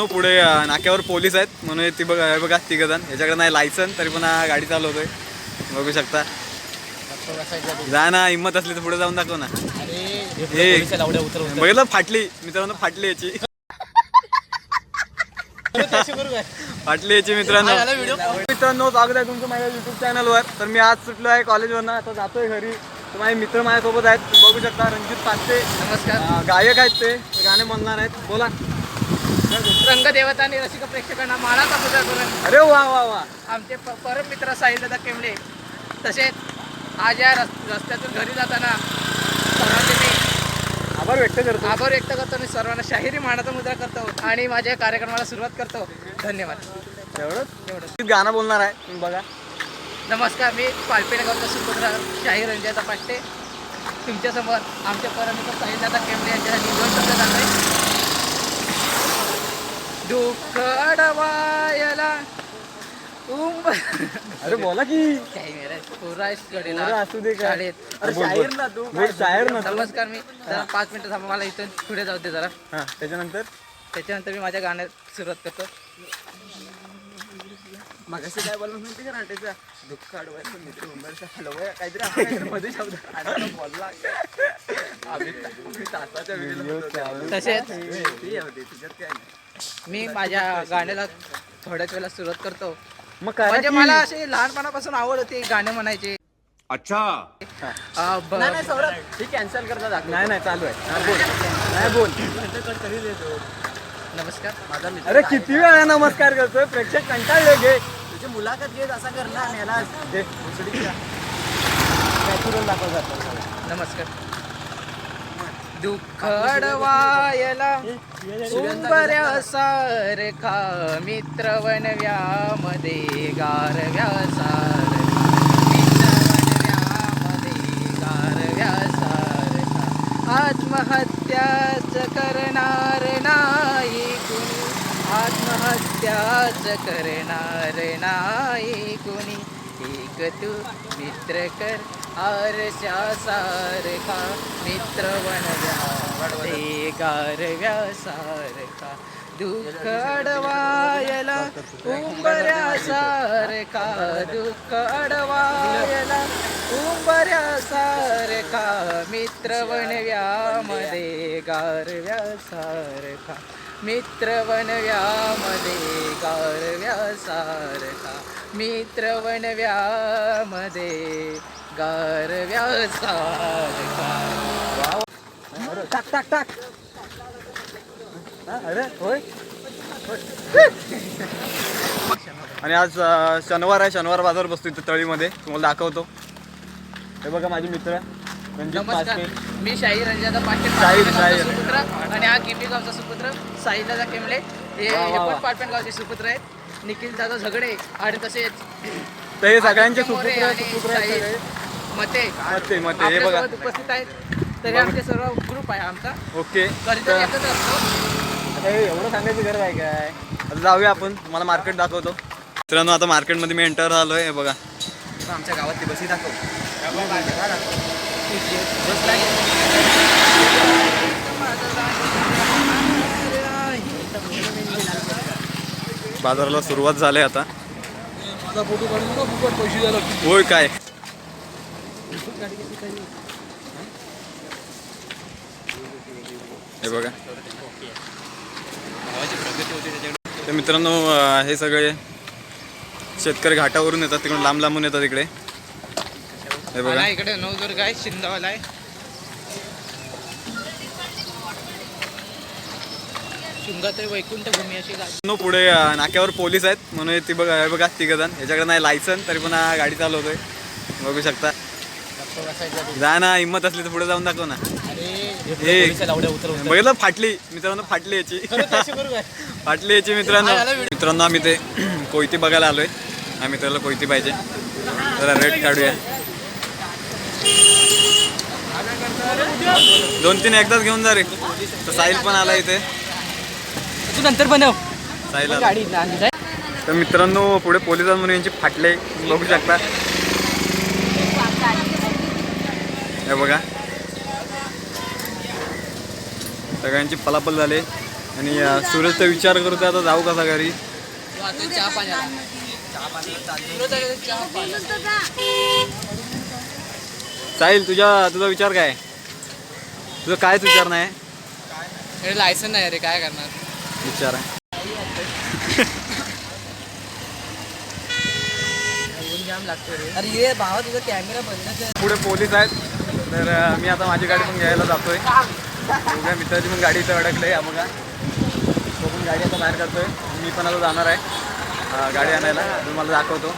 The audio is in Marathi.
नो पुढे नाक्यावर पोलीस आहेत. म्हणून ती बघा बघा तिघ जण याच्याकडे नाही लायसन तरी पण हा गाडी चालवतोय. बघू शकता. जा ना हिंमत असली तर पुढे जाऊन दाखव ना. बघितलं फाटली मित्रांनो फाटली याची. फाटली याची मित्रांनो. मित्रांनो स्वागत आहे तुमचं माझ्या युट्यूब चॅनलवर तर मी आज सुटलो आहे कॉलेजवरनं आता जातोय घरी. तर माझे मित्र माझ्यासोबत आहेत. बघू शकता रणजित पाचते नमस्कार. गायक आहेत ते ते. गाणे म्हणणार आहेत. बोला. रंगदेवता आणि रसिक प्रेक्षकांना माळाचा पूजा करून अरे वा वा वा. आमचे प- परम मित्र साहिलदादा केमले तसेच आज या रस- रस्त्यातून घरी जाताना सर्वांचे मी आभार व्यक्त करतो. आभार व्यक्त करतो आणि सर्वांना शाहिरी मानाचा मुद्रा करतो आणि माझ्या कार्यक्रमाला सुरुवात करतो. धन्यवाद. एवढंच? एवढं गाणं बोलणार आहे तुम्ही बघा. नमस्कार मी पालपेडगावचा सुपुत्र शाहीर रंजयता पाटे तुमच्यासमोर आमचे परमित्र साहिलदादा केमले यांच्यासाठी दोन शब्द सांगते दुःख अडवायला अरे बोला की. काही नाही रे, पोरं आहेस कडेला, पोरं असू दे काय. शाळेत. अरे शाहीर ना तू बोल शायर ना तू. नमस्कार मी जरा पाच मिनिटं थांबा मला इथून पुढे जाऊ दे जरा. हा त्याच्यानंतर? त्याच्यानंतर मी माझ्या गाण्यात सुरुवात करतो. मगाशी काय बोलला माहिती का नाट्याचा दुःख अडवायचं मित्र उंबरचा हलवया काहीतरी असं काहीतरी मध्ये शब्द. आता तो बोलला. आम्ही आम्ही तासाच्या वेळेला तसेच. ती होती तिच्यात काय नाही. मी माझ्या गाण्याला थोड्याच वेळा सुरुवात करतो. मग काय म्हणजे मला असे लहानपणापासून आवड होती गाणे म्हणायचे. अच्छा. ब- कॅन्सल करता नाही नाही चालू आहे. हा, बोल. नाही बोल. नमस्कार. माझा अरे किती वेळा नमस्कार करतोय? प्रेक्षक कंटाळले घे तुझी मुलाखत घेत असा कर ना याला घे नॅचरल दाखव जातो नमस्कार. दुःख अडवायला उंबऱ्या सारखा मित्र वनव्यामध्ये गारव्या सार मित्र गारव्या सारखा आत्महत्याच करणार नाही कुणी. आत्महत्याच करणार नाही कुणी. एक तू मित्र कर. आरशा सारखा मित्र वनव्या गारव्या सारखा दुःख अडवायला उंबऱ्या सारखा दुःख अडवायला उंबऱ्या सारखा मित्र वनव्यामध्ये गारव्या सारखा मित्र वनव्यामध्ये गारव्या सारखा मित्र वनव्यामध्ये अरे टाक टाक टाक. अरे होय. आणि आज शनिवार आहे शनिवार बाजार बसतो इथं तळीमध्ये. तुम्हाला दाखवतो. हे बघा माझे मित्र मी शाहीर रंजादा पाटील शाहीर, शाहीर. सुपुत्र. आणि हा गिमी गावचा सुपुत्र हे वा, वा, हे. पण पाटण गावचे सुपुत्र आहेत. निखिल दादा झगडे. आणि तसेच हे सगळ्यांचे सुपुत्र सुपुत्र. मते. मते मते? हे बघा. आपल्यासोबत उपस्थित आहेत. तरी आमचे सर्व ग्रुप आहे आमचा. ओके. कधीतरी तर एकत्र असतो. आता हे एवढं सांगायची गरज आहे काय? आता जाऊया आपण. तुम्हाला मार्केट दाखवतो. मित्रांनो आता मार्केटमध्ये मी एंटर झालो आहे बघा. आमच्या गावातली बसी दाखव. बाजाराला सुरुवात झाली आता. होय काय? हे बघा. तर मित्रांनो हे सगळे शेतकरी घाटावरून येतात तिकडून लांब लांबून येतात इकडे. हे बघा. इकडे नवदुर्ग आहे शिंदावाला आहे. नो पुढे नाक्यावर पोलीस आहेत. म्हणून ती बघा हे बघा तिघ जण. याच्याकडे नाही लायसन तरी पण गाडी चालवतोय. बघू शकता. जा ना हिंमत असली तर पुढे जाऊन दाखव ना. बघितलं फाटली मित्रांनो फाटली याची. फाटली याची मित्रांनो. मित्रांनो आम्ही ते कोयती बघायला आलोय. हा मित्राला कोयती पाहिजे. जरा रेट काढूया. दोन तीन एकदाच घेऊन जा रे. तर साहिल पण आला इथे. तू नंतर बनव. साहिल आला. गाडी तर मित्रांनो पुढे पोलिसांमध्ये यांची फाटले. बघू शकता. हे बघा. सगळ्यांची पलापल झाले. आणि सूरज तर विचार करतोय आता जाऊ कसा घरी. तो आता चहा पाण्याला सूरज आहे, चहा पाणी. साहिल तुझ्या तुझा विचार काय? तुझं कायच विचार नाही? हे लायसन नाही रे काय करणार? विचार आहे. अरे ये भावा तुझा कॅमेरा बंद पुढे पोलीस आहेत. तर मी आता माझी गाडी पण घ्यायला जातोय. उद्या मित्राची पण गाडी इथं अडकले हा बघा. तो पण गाडी आता बाहेर करतोय मी पण आता जाणार आहे गाडी आणायला. तुम्हाला दाखवतो.